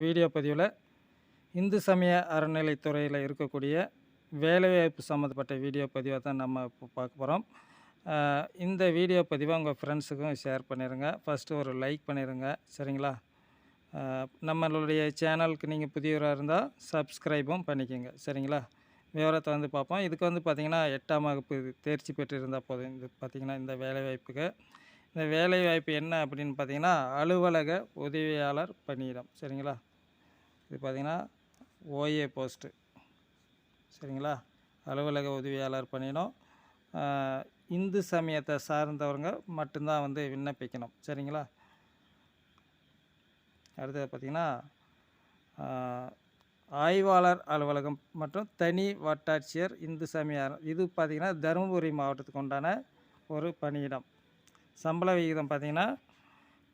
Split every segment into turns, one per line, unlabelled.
Video பதிவில் இந்து சமய அறநிலைத்துறையில் இருக்கக்கூடிய வேலைவாய்ப்பு சம்மந்தப்பட்ட வீடியோ பதிவை தான் நம்ம இப்போ பார்க்க போகிறோம் இந்த வீடியோ பதிவை உங்கள் ஃப்ரெண்ட்ஸுக்கும் ஷேர் பண்ணிடுங்க ஃபஸ்ட்டு ஒரு லைக் பண்ணிடுங்க சரிங்களா? நம்மளுடைய சேனலுக்கு நீங்கள் புதியவராக இருந்தால் சப்ஸ்கிரைபும் பண்ணிக்கோங்க. சரிங்களா? விவரத்தை வந்து பார்ப்போம். இதுக்கு வந்து பார்த்திங்கன்னா எட்டாம் வகுப்பு தேர்ச்சி பெற்றிருந்தால் போதும். இது பார்த்திங்கன்னா இந்த வேலைவாய்ப்புக்கு. இந்த வேலைவாய்ப்பு என்ன அப்படின்னு பார்த்தீங்கன்னா அலுவலக உதவியாளர் பணியிடம். சரிங்களா? இது பார்த்திங்கன்னா ஓஏ போஸ்ட்டு. சரிங்களா? அலுவலக உதவியாளர் பணியிடம் இந்து சமயத்தை சார்ந்தவங்க மட்டும்தான் வந்து விண்ணப்பிக்கணும். சரிங்களா? அடுத்தது பார்த்திங்கன்னா ஆய்வாளர் அலுவலகம் மற்றும் தனி வட்டாட்சியர் இந்து சமயம் இது பார்த்திங்கன்னா தருமபுரி மாவட்டத்துக்கு உண்டான ஒரு பணியிடம். சம்பள விகிதம் பார்த்திங்கன்னா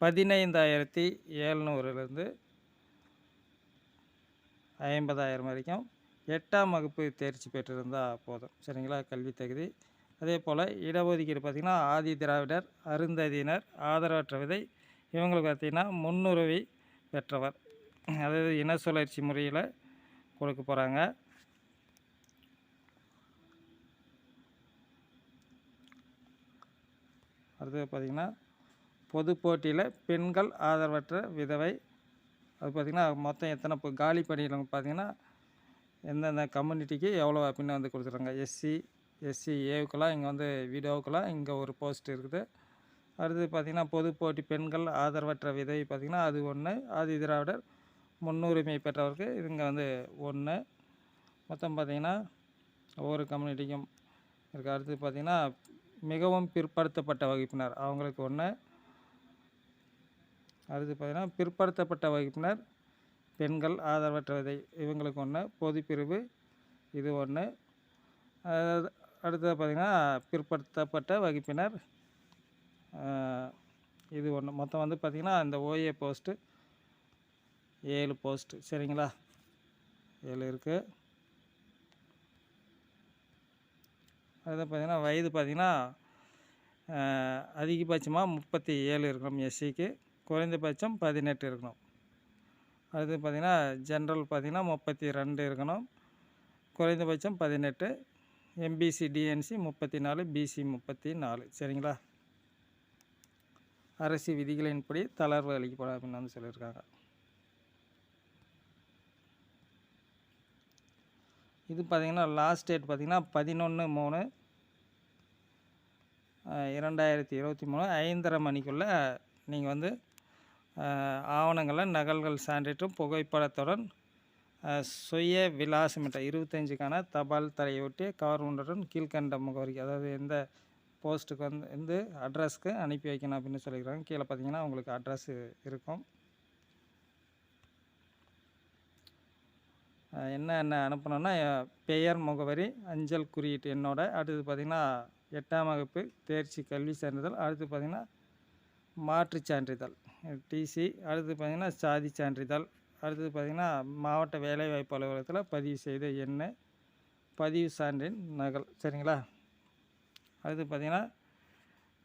பதினைந்தாயிரத்தி எழுநூறுலேருந்து ஐம்பதாயிரம் வரைக்கும் எட்டாம் வகுப்பு தேர்ச்சி பெற்றிருந்தால் போதும். சரிங்களா? கல்வி தகுதி. அதே போல் இடஒதுக்கீடு பார்த்திங்கன்னா ஆதி திராவிடர் அருந்ததியினர் ஆதரவற்ற விதை இவங்களுக்கு பார்த்திங்கன்னா முன்னுரிமை பெற்றவர். அதாவது இன சுழற்சி முறையில் கொடுக்க போகிறாங்க அடுத்தது பார்த்திங்கன்னா பொது போட்டியில் பெண்கள் ஆதரவற்ற விதவை அது பார்த்திங்கன்னா மொத்தம் எத்தனை இப்போ காலி பணியிடம் பார்த்திங்கன்னா எந்தெந்த கம்யூனிட்டிக்கு எவ்வளோ அப்படின்னு வந்து கொடுத்துருக்காங்க? எஸ்சி எஸ்சி ஏவுக்கெல்லாம் இங்கே வந்து விடோவுக்கெல்லாம் இங்கே ஒரு போஸ்ட் இருக்குது. அடுத்து பார்த்திங்கன்னா பொது போட்டி பெண்கள் ஆதரவற்ற விதவை பார்த்திங்கன்னா அது ஒன்று ஆதி திராவிடர் முன்னுரிமை பெற்றவருக்கு இதுங்க வந்து ஒன்று மொத்தம் பார்த்திங்கன்னா ஒவ்வொரு கம்யூனிட்டிக்கும் இருக்குது அடுத்து பார்த்திங்கன்னா மிகவும் பிற்படுத்தப்பட்ட வகுப்பினர் அவங்களுக்கு ஒன்று அடுத்து பார்த்திங்கன்னா பிற்படுத்தப்பட்ட வகுப்பினர் பெண்கள் ஆதரவற்ற விதை இவங்களுக்கு ஒன்று பொதுப்பிரிவு இது ஒன்று அடுத்தது பார்த்திங்கன்னா பிற்படுத்தப்பட்ட வகுப்பினர் இது ஒன்று மொத்தம் வந்து பார்த்திங்கன்னா இந்த ஓஏ போஸ்ட்டு ஏழு போஸ்ட்டு. சரிங்களா? ஏழு இருக்குது அது பார்த்திங்கன்னா வயது பார்த்திங்கன்னா அதிகபட்சமாக முப்பத்தி ஏழு இருக்கணும் எஸ்சிக்கு. குறைந்தபட்சம் பதினெட்டு இருக்கணும். அடுத்து பார்த்திங்கன்னா ஜென்ரல் பார்த்திங்கன்னா முப்பத்தி ரெண்டு இருக்கணும். குறைந்தபட்சம் பதினெட்டு எம்பிசி டிஎன்சி முப்பத்தி நாலு பிசி முப்பத்தி நாலு. சரிங்களா? அரசு விதிகளின்படி தளர்வு அளிக்கப்படும் அப்படின்னு வந்து சொல்லியிருக்காங்க. இது பார்த்திங்கன்னா லாஸ்ட் டேட் பார்த்திங்கன்னா பதினொன்று மூணு இரண்டாயிரத்தி இருபத்தி மூணு ஐந்தரை மணிக்குள்ளே நீங்கள் வந்து ஆவணங்களை நகல்கள் சான்றிட்டும் புகைப்படத்துடன் சுய விலாசமிட்ட இருபத்தஞ்சுக்கான தபால் தலையொட்டி கவர்மெண்டுடன் கீழ்கண்ட முகவரிக்கு அதாவது எந்த போஸ்ட்டுக்கு வந்து வந்து அட்ரஸ்க்கு அனுப்பி வைக்கணும் அப்படின்னு சொல்லியிருக்காங்க. கீழே பார்த்தீங்கன்னா உங்களுக்கு அட்ரஸ் இருக்கும். என்ன என்ன அனுப்பணுன்னா பெயர் முகவரி அஞ்சல் குறியீட்டு என்னோட அடுத்தது பார்த்திங்கன்னா எட்டாம் வகுப்பு தேர்ச்சி கல்வி சான்றிதழ் அடுத்து பார்த்திங்கன்னா மாற்றுச் சான்றிதழ். டிசி அடுத்து பார்த்திங்கன்னா சாதி சான்றிதழ். அடுத்தது பார்த்திங்கன்னா மாவட்ட வேலைவாய்ப்பு அலுவலகத்தில் பதிவு செய்த எண் பதிவு சான்றின் நகல். சரிங்களா? அடுத்து பார்த்திங்கன்னா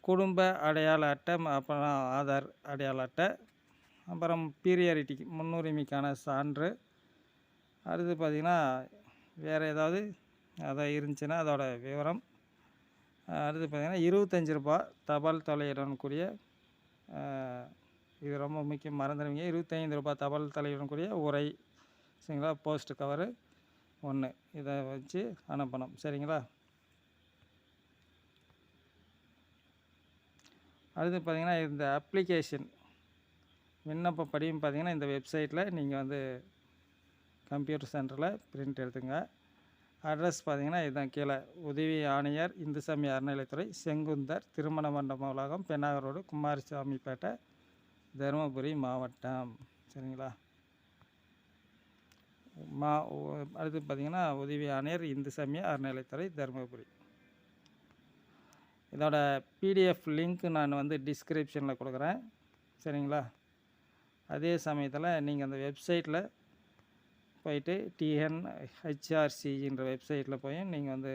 குடும்ப அடையாள அட்டை அப்புறம் ஆதார் அடையாள அட்டை அப்புறம் பீரியாரிட்டிக்கு முன்னுரிமைக்கான சான்று. அடுத்து பார்த்திங்கன்னா வேறு ஏதாவது அதை இருந்துச்சுன்னா அதோட விவரம். அடுத்து பார்த்திங்கன்னா இருபத்தஞ்சி ரூபா தபால் தொலையுடன் கூடிய இது ரொம்ப முக்கியம் மறந்துடுவீங்க. இருபத்தைந்து ரூபாய் தபால் தலையுடன் உரை சரிங்களா? போஸ்ட் கவரு ஒன்று இதை வச்சு அனுப்பணும். சரிங்களா? அடுத்து பார்த்திங்கன்னா இந்த அப்ளிகேஷன் விண்ணப்ப படியும் பார்த்திங்கன்னா இந்த வெப்சைட்டில் நீங்கள் வந்து கம்ப்யூட்டர் சென்டரில் பிரிண்ட் எடுத்துங்க. அட்ரஸ் பார்த்தீங்கன்னா இதுதான் கீழே. உதவி ஆணையர் இந்துசாமி அறநிலைத்துறை செங்குந்தர் திருமண மண்டப உலகம் பெண்ணாகரோடு குமாரசாமிப்பேட்டை தருமபுரி மாவட்டம். சரிங்களா? மா அடுத்து பார்த்தீங்கன்னா உதவி ஆணையர் இந்து சமய அறநிலைத்துறை தருமபுரி. இதோட பிடிஎஃப் லிங்க் நான் வந்து டிஸ்கிரிப்ஷனில் கொடுக்குறேன். சரிங்களா? அதே சமயத்தில் நீங்கள் அந்த வெப்சைட்டில் போயிட்டு டிஎன் ஹெச்ஆர்சின்ற வெப்சைட்டில் போய் நீங்கள் வந்து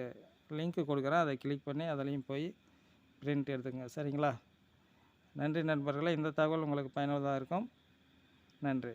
லிங்க்கு கொடுக்குறேன். அதை கிளிக் பண்ணி அதுலேயும் போய் பிரிண்ட் எடுத்துங்க சரிங்களா? நன்றி நண்பர்களே இந்த தகவல் உங்களுக்கு பயனுள்ளதாக இருக்கும். நன்றி.